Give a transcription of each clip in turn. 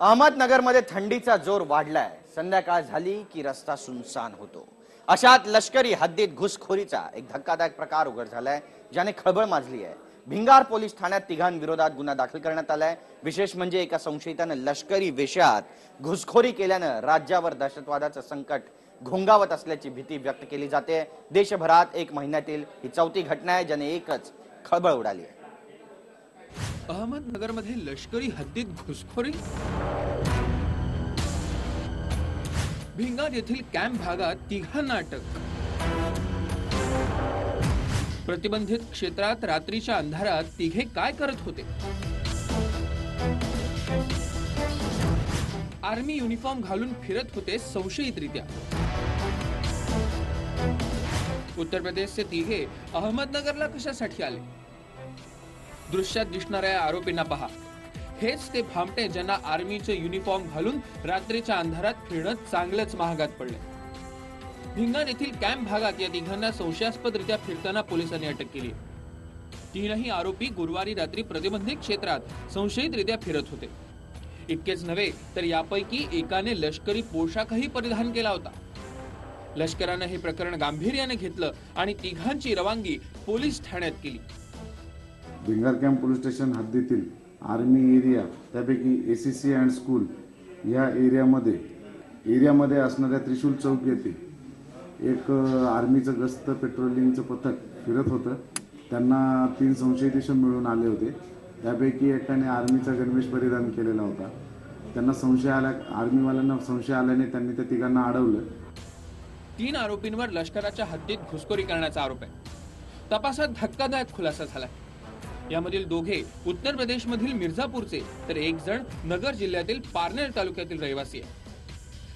अहमदनगरमध्ये थंडीचा जोर वाढलाय. संध्याकाळ झाली की रस्ता सुनसान होतो. अशात लष्करी हद्दीत घुसखोरीचा एक धक्कादायक प्रकार उघड झालाय ज्याने खळबळ माजली आहे. भिंगार पोलीस ठाण्यात तिघांविरोधात गुन्हा दाखल करण्यात आलाय. विशेष म्हणजे एका संशयितानं लष्करी वेशात घुसखोरी केल्यानं राज्यावर दहशतवादाचं संकट घोंगावत असल्याची भीती व्यक्त केली जाते. देशभरात एक महिन्यातील ही चौथी घटना आहे ज्याने एकच खळबळ उडाली आहे. अहमदनगरमध्ये लष्करी हद्दीत घुसखोरी? भिंगार येथील कॅम्प भागात तिघांना अटक प्रतिबंधित क्षेत्रात रात्रीच्या अंधारात तिघे काय करत होते? आर्मी युनिफॉर्म घालून फिरत होते संशयितरित्या. उत्तर प्रदेशचे तिघे अहमदनगरला कशासाठी आले? दृश्यात दिसणाऱ्या आरोपींना पहा. हेच ते भामटे ज्यांना आर्मीचे युनिफॉर्म घालून रात्रीच्या अंधारात फिरणं चांगलंच महागात पडले भिंगार येथील कॅम्प भागात या तिघांना संशयास्पदरित्या फिरताना पोलिसांनी अटक केली. तीनही आरोपी गुरुवारी रात्री प्रतिबंधित क्षेत्रात संशयितरित्या फिरत होते. इतकेच नव्हे तर यापैकी एकाने लष्करी पोशाखही परिधान केला होता. लष्करानं हे प्रकरण गांभीर्याने घेतलं आणि तिघांची रवानगी पोलीस ठाण्यात केली. भिंगार कॅम्प पोलीस स्टेशन हद्दीतील आर्मी एरिया त्यापैकी A C C and school या एरियामध्ये एरियामध्ये असणाऱ्या त्रिशूल चौक येथे एक आर्मीचं गस्त पेट्रोलिंगचं पथक फिरत होतं. त्यांना तीन संशयित मिळून आले होते. त्यापैकी एकाने आर्मीचा गणवेश परिधान केलेला होता. त्यांना संशय आल्या आर्मीवाल्यांना संशय आल्याने त्यांनी त्या तिघांना अडवलं. तीन आरोपींवर लष्कराच्या हद्दीत घुसखोरी करण्याचा आरोप आहे. तपासात धक्कादायक खुलासा झालाय. यामधील दोघे उत्तर प्रदेशमधील मिर्झापूरचे तर एक जण नगर जिल्ह्यातील पारनेर तालुक्यातील रहिवासी आहे.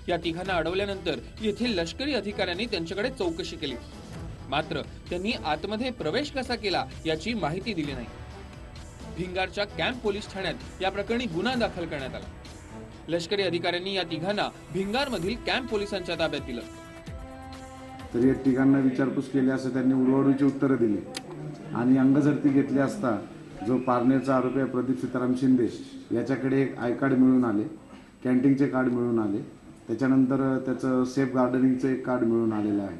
या तिघांना अडवल्यानंतर येथील लष्करी अधिकाऱ्यांनी त्यांच्याकडे चौकशी केली. मात्र त्यांनी आतमध्ये प्रवेश कसा केला याची माहिती दिली नाही. भिंगारच्या कॅम्प पोलीस ठाण्यात या प्रकरणी गुन्हा दाखल करण्यात आला. लष्करी अधिकाऱ्यांनी या तिघांना भिंगारमधील कॅम्प पोलिसांच्या ताब्यात दिलं. तरी या तिघांना विचारपूस केली असं त्यांनी उडवाडूची उत्तरं दिली. आणि अंगझडती घेतली असता जो पारनेरचा आरोपी आहे प्रदीप सीताराम शिंदे याच्याकडे एक आय कार्ड मिळून आले कॅन्टीनचे कार्ड मिळून आले त्याच्यानंतर त्याचं सेफ गार्डनिंगचं एक कार्ड मिळून आलेलं आहे.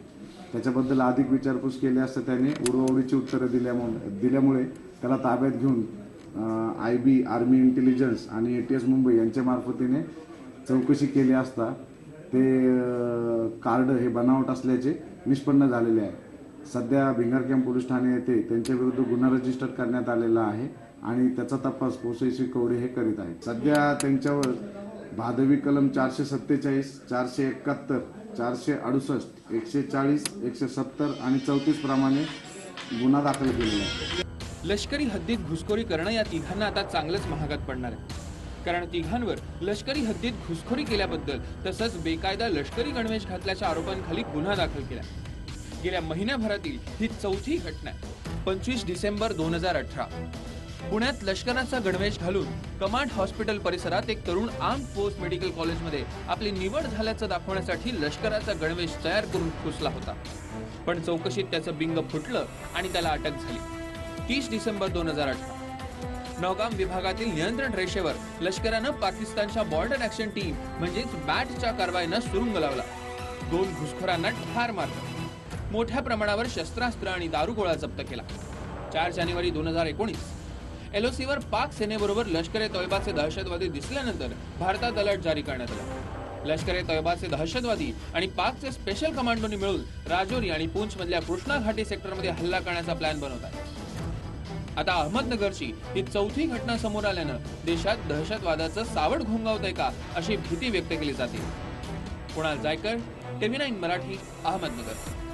त्याच्याबद्दल अधिक विचारपूस केली असता त्याने उडवाउडीची उत्तरं दिल्यामुळे दिल्यामुळे त्याला ताब्यात घेऊन आय बी आर्मी इंटेलिजन्स आणि ए टी एस मुंबई यांच्या मार्फतीने चौकशी केली असता ते कार्ड हे बनावट असल्याचे निष्पन्न झालेले आहे. सध्या भिंगरकॅम पोलीस ठाणे येथे त्यांच्या विरुद्ध गुन्हा रजिस्टर करण्यात आलेला आहे आणि त्याचा तपास पोसईशी कवडे हे करीत आहेत. सध्या त्यांच्यावर भादवी कलम चारशे सत्तेचाळीस चारशे एकाहत्तर चारशे अडुसष्ट एकशे चाळीस एकशे सत्तर आणि चौतीस प्रमाणे गुन्हा दाखल केलेला आहे. लष्करी हद्दीत घुसखोरी करणं या तिघांना आता चांगलंच महागात पडणार आहे. कारण तिघांवर लष्करी हद्दीत घुसखोरी केल्याबद्दल तसंच बेकायदा लष्करी गणवेश घातल्याच्या आरोपांखाली गुन्हा दाखल केला. गेल्या महिन्याभरातील ही चौथी घटना आहे. पंचवीस डिसेंबर दोन हजार अठरा. पुण्यात लष्कराचा गणवेश घालून कमांड हॉस्पिटल परिसरात एक तरुण आर्म फोर्स मेडिकल कॉलेजमध्ये आपली निवड झाल्याचं दाखवण्यासाठी लष्कराचा गणवेश तयार करून घुसला होता. पण चौकशीत त्याचं बिंग फुटलं आणि त्याला अटक झाली. तीस डिसेंबर दोन हजार अठरा. नौगाम विभागातील नियंत्रण रेषेवर लष्करानं पाकिस्तानच्या बॉर्डर ऍक्शन टीम म्हणजेच बॅटच्या कारवाईनं सुरुंग लावला. दोन घुसखोरांना ठार मारलं. मोठ्या प्रमाणावर शस्त्रास्त्र आणि दारुगोळा जप्त केला. चार जानेवारी दोन हजार एकोणीस एलओसीवर पाक सेनेबरोबर लष्कर ए तोयबाचे दहशतवादी दिसल्यानंतर भारतात अलर्ट जारी करण्यात आला. लष्कर ए तोयबाचे दहशतवादी आणि पाकचे स्पेशल कमांडोनी मिळून राजौरी आणि पूंछ मधल्या कृष्णा घाटी सेक्टरमध्ये हल्ला करण्याचा प्लॅन बनवत आहे आता अहमदनगरची ही चौथी घटना समोर आल्यानं देशात दहशतवादाचं सावड घोंगावत आहे का अशी भीती व्यक्त केली जाते. Kunal Jaykar TV nine Marathi Ahmednagar.